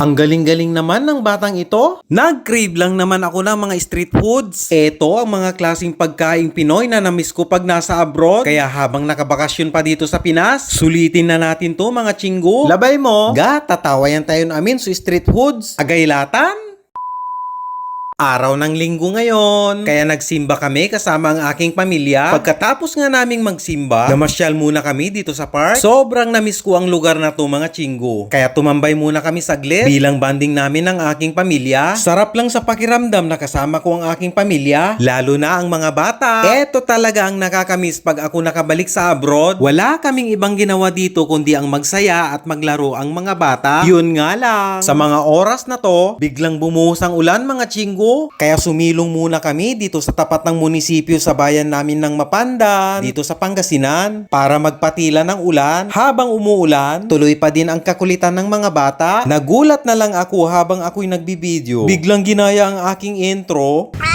Ang galing-galing naman ng batang ito. Nag-crave lang naman ako ng mga street foods. Ito ang mga klaseng pagkaing Pinoy na namiss ko pag nasa abroad. Kaya habang nakabakasyon pa dito sa Pinas, sulitin na natin to mga chinggo. Labay mo. Ga, tatawayan tayo namin sa street foods. Agaylatan? Araw ng linggo ngayon. Kaya nagsimba kami kasama ang aking pamilya. Pagkatapos nga naming magsimba, namasyal muna kami dito sa park. Sobrang namiss ko ang lugar na to mga chinggo. Kaya tumambay muna kami saglit bilang banding namin ng aking pamilya. Sarap lang sa pakiramdam na kasama ko ang aking pamilya. Lalo na ang mga bata. Eto talaga ang nakakamiss pag ako nakabalik sa abroad. Wala kaming ibang ginawa dito kundi ang magsaya at maglaro ang mga bata. Yun nga lang. Sa mga oras na to, biglang bumuhos ang ulan mga chinggo. Kaya sumilong muna kami dito sa tapat ng munisipyo sa bayan namin ng Mapandan, dito sa Pangasinan, para magpatila ng ulan. Habang umuulan, tuloy pa din ang kakulitan ng mga bata. Nagulat na lang ako habang ako'y nagbibideo. Biglang ginaya ang aking intro. 안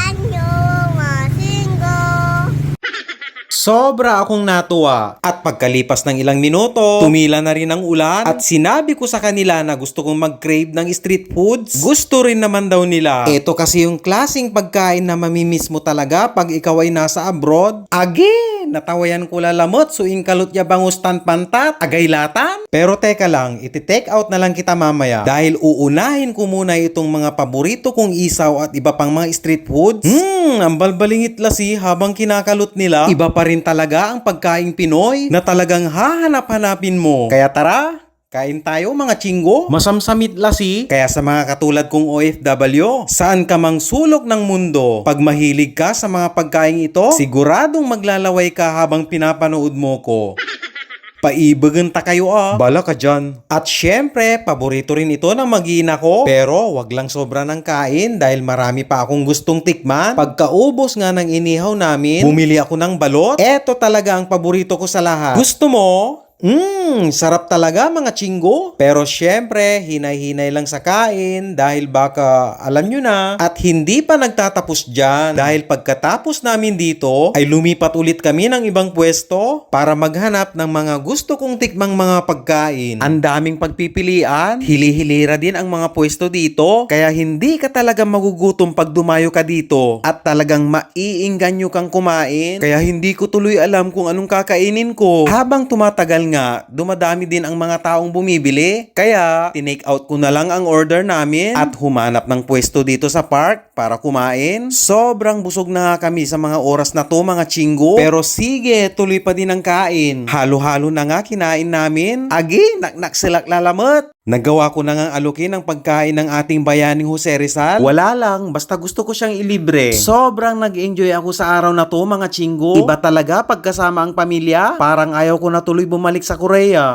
Sobra akong natuwa. At pagkalipas ng ilang minuto, tumila na rin ang ulan at sinabi ko sa kanila na gusto kong mag-crave ng street foods. Gusto rin naman daw nila. Ito kasi yung klasing pagkain na mamimiss mo talaga pag ikaw ay nasa abroad. Again, natawayan ko lalamot so inkalot ya bangustan pantat, agaylatan. Pero teka lang, iti-take out na lang kita mamaya dahil uunahin ko muna itong mga paborito kong isaw at iba pang mga street foods. Hmm, ang balbalingit lasi habang kinakalot nila. Iba pa rin talaga ang pagkaing Pinoy na talagang hahanap-hanapin mo. Kaya tara, Kain tayo mga chinggo. Masamsamit lasi. Kaya sa mga katulad kong OFW, saan ka mang sulok ng mundo, pag mahilig ka sa mga pagkain ito, siguradong maglalaway ka habang pinapanood mo ko. Paibagan ta kayo ah. Bala ka dyan. At syempre, paborito rin ito ng mag-iina ko. Pero wag lang sobra ng kain dahil marami pa akong gustong tikman. Pagkaubos nga ng inihaw namin, bumili ako ng balot. Eto talaga ang paborito ko sa lahat. Gusto mo? Mmm, sarap talaga mga chinggo. Pero syempre, hinay-hinay lang sa kain dahil baka alam nyo na. At hindi pa nagtatapos dyan dahil pagkatapos namin dito ay lumipat ulit kami ng ibang pwesto para maghanap ng mga gusto kong tikmang mga pagkain. Ang daming pagpipilian, hili-hilira din ang mga pwesto dito kaya hindi ka talaga magugutom pag dumayo ka dito at talagang maiingganyo kang kumain kaya hindi ko tuloy alam kung anong kakainin ko. Habang tumatagal nga, dumadami din ang mga taong bumibili. Kaya, tinake out ko na lang ang order namin at humanap ng pwesto dito sa park para kumain. Sobrang busog na kami sa mga oras na to mga chinggo. Pero sige, tuloy pa din ang kain. Halo-halo na nga kinain namin. Agi, nak-nak silak lalamot. Nagawa ko na nga alukin ang pagkain ng ating bayaning Jose Rizal. Wala lang, basta gusto ko siyang ilibre. Sobrang nag-enjoy ako sa araw na to mga chinggo. Iba talaga pagkasama ang pamilya. Parang ayaw ko na tuloy bumalik sa Korea.